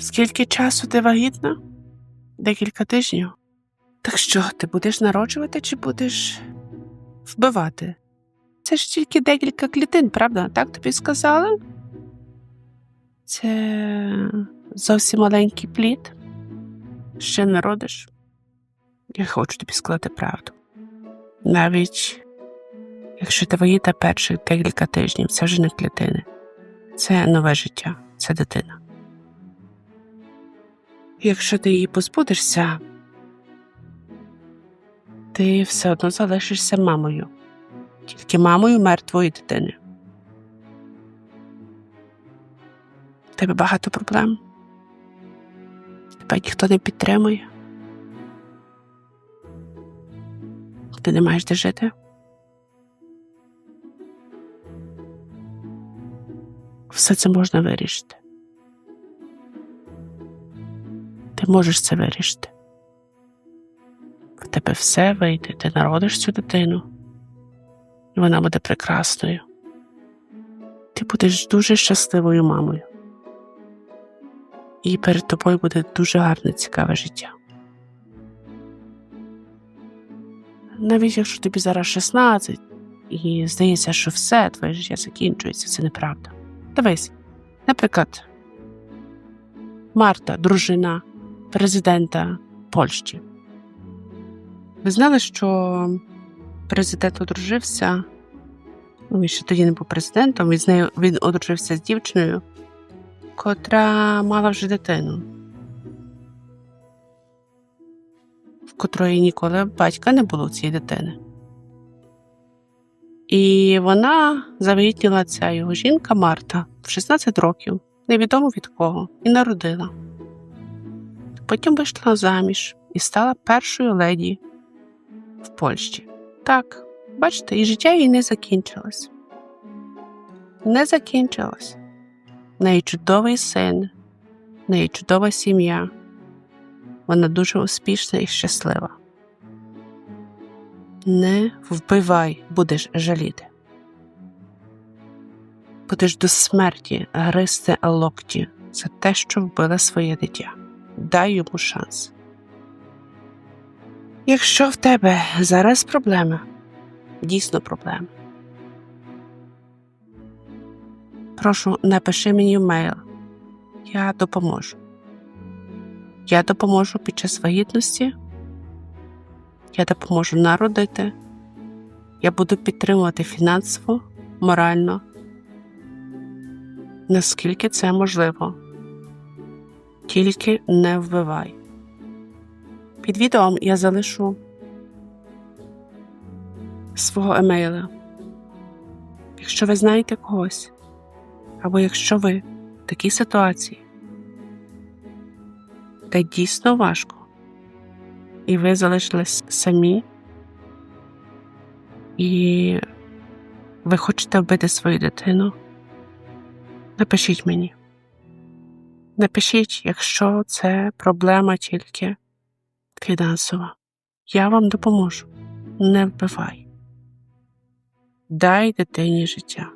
Скільки часу ти вагітна? Декілька тижнів. Так що, ти будеш народжувати чи будеш вбивати? Це ж тільки декілька клітин, правда? Так тобі сказали? Це зовсім маленький плід. Ще не родиш. Я хочу тобі сказати правду. Навіть якщо ти вагіта перших декілька тижнів, це вже не клітини. Це нове життя, це дитина. Якщо ти її позбудешся, ти все одно залишишся мамою, тільки мамою мертвої дитини. Тебе багато проблем. Тебе ніхто не підтримує. Ти не маєш де жити. Все це можна вирішити. Можеш це вирішити. В тебе все вийде, ти народиш цю дитину, і вона буде прекрасною. Ти будеш дуже щасливою мамою. І перед тобою буде дуже гарне, цікаве життя. Навіть якщо тобі зараз 16 і здається, що все твоє життя закінчується, це неправда. Дивись, наприклад, Марта, дружина президента Польщі. Ви знали, що президент одружився? Він ще тоді не був президентом, він з нею він одружився з дівчиною, котра мала вже дитину, в котрої ніколи батька не було цієї дитини. І вона завагітніла ця його жінка Марта в 16 років, невідомо від кого, і народила. Потім вийшла заміж і стала першою леді в Польщі. Так, бачите, і життя її не закінчилось. Не закінчилось. В неї чудовий син, в неї чудова сім'я. Вона дуже успішна і щаслива. Не вбивай, будеш жаліти. Будеш до смерті гризти локті за те, що вбила своє дитя. Дай йому шанс. Якщо в тебе зараз проблема, дійсно проблема. Прошу, напиши мені мейл. Я допоможу. Я допоможу під час вагітності. Я допоможу народити. Я буду підтримувати фінансово, морально, наскільки це можливо. Тільки не вбивай. Під відео я залишу свого емейла. Якщо ви знаєте когось, або якщо ви в такій ситуації, де дійсно важко, і ви залишились самі, і ви хочете вбити свою дитину, напишіть мені. Напишіть, якщо це проблема тільки фінансова. Я вам допоможу. Не вбивай. Дай дитині життя.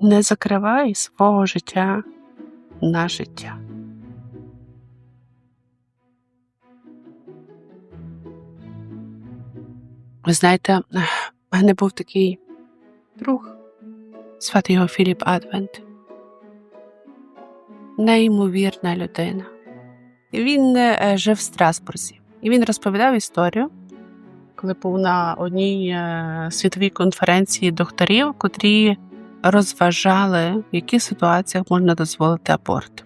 Не закривай свого життя на життя. Ви знаєте, в мене був такий друг, звати його Філіп Адвент. Неймовірна людина. Він е, жив в Страсбурзі, і він розповідав історію, коли був на одній е, світовій конференції докторів, котрі розважали, в яких ситуаціях можна дозволити аборт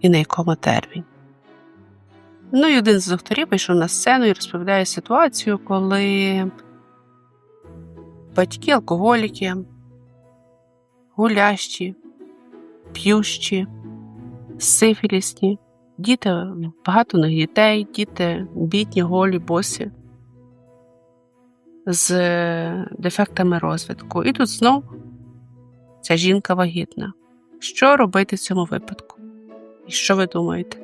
і на якому терміні. Ну і один з докторів вийшов на сцену і розповідає ситуацію, коли батьки алкоголіки, гулящі, п'ющі, сифілісні, діти, багато них дітей, діти бідні, голі, босі з дефектами розвитку. І тут знов ця жінка вагітна. Що робити в цьому випадку? І що ви думаєте?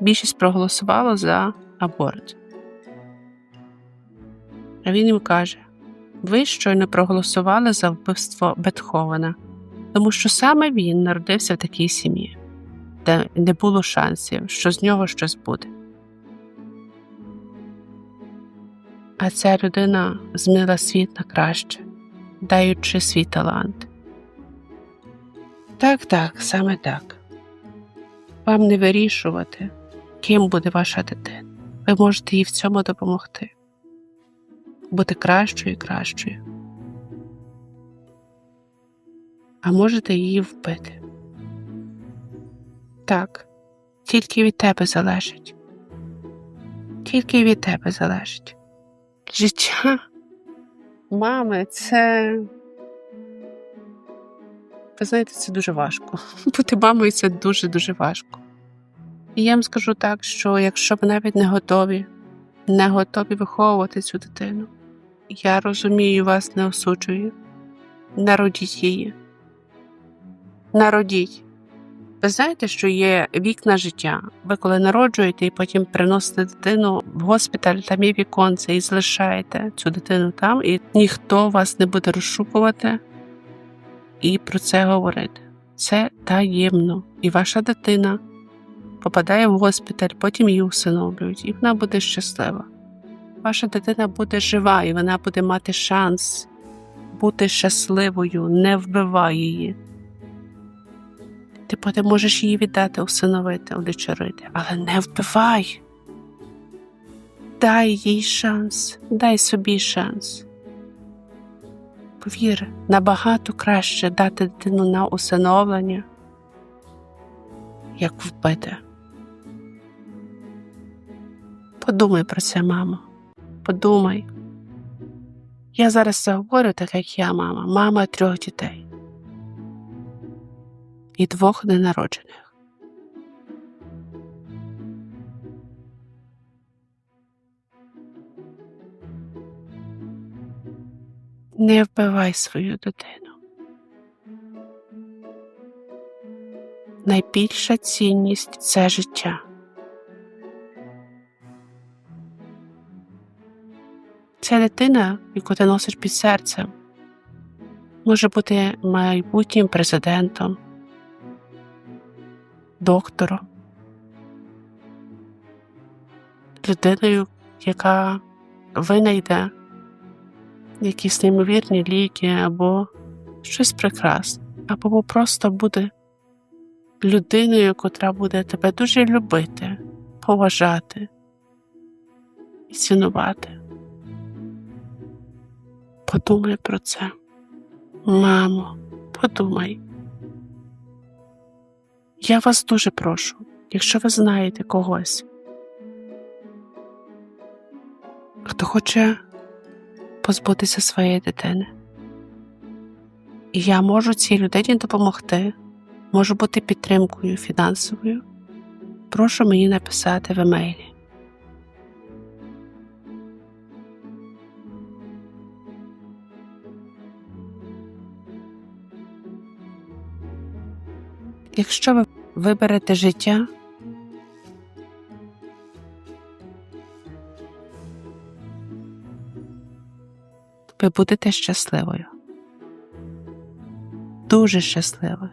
Більшість проголосувала за аборт. А він їм каже: ви щойно проголосували за вбивство Бетховена. Тому що саме він народився в такій сім'ї, де не було шансів, що з нього щось буде. А ця людина змінила світ на краще, даючи свій талант. Так, так, саме так. Вам не вирішувати, ким буде ваша дитина. Ви можете їй в цьому допомогти, бути кращою і кращою. А можете її вбити. Так, тільки від тебе залежить. Тільки від тебе залежить. Життя мами це. Ви знаєте, це дуже важко. Бути мамою це дуже-дуже важко. І я вам скажу так, що якщо ви навіть не готові, не готові виховувати цю дитину, я розумію, вас не осуджую. Народіть її. Народіть. Ви знаєте, що є вікна життя. Ви коли народжуєте і потім приносите дитину в госпіталь, там є віконце, і залишаєте цю дитину там, і ніхто вас не буде розшукувати і про це говорити. Це таємно. І ваша дитина попадає в госпіталь, потім її усиновлюють, і вона буде щаслива. Ваша дитина буде жива, і вона буде мати шанс бути щасливою, не вбивай її. Ти потім можеш її віддати, усиновити, удочерити, але не вбивай. Дай їй шанс, дай собі шанс. Повір, набагато краще дати дитину на усиновлення, як вбити. Подумай про це, мамо. Подумай. Я зараз це говорю, так як я мама, мама трьох дітей і двох ненароджених. Не вбивай свою дитину. Найбільша цінність це життя. Ця дитина, яку ти носиш під серцем, може бути майбутнім президентом, доктором, людиною, яка винайде якісь неймовірні ліки або щось прекрасне, або просто буде людиною, котра буде тебе дуже любити, поважати і цінувати. Подумай про це. Мамо, подумай. Я вас дуже прошу, якщо ви знаєте когось, хто хоче позбутися своєї дитини, і я можу цій людині допомогти, можу бути підтримкою фінансовою, прошу мені написати в емейлі. Якщо ви виберете життя, ви будете щасливою, дуже щасливою.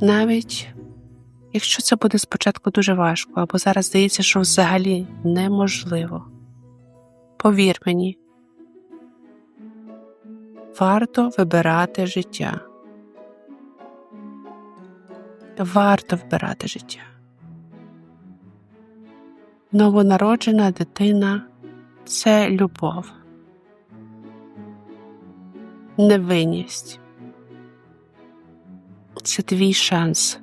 Навіть якщо це буде спочатку дуже важко, або зараз здається, що взагалі неможливо, повір мені, варто вибирати життя. Варто вбирати життя. Новонароджена дитина це любов, невинність. Це твій шанс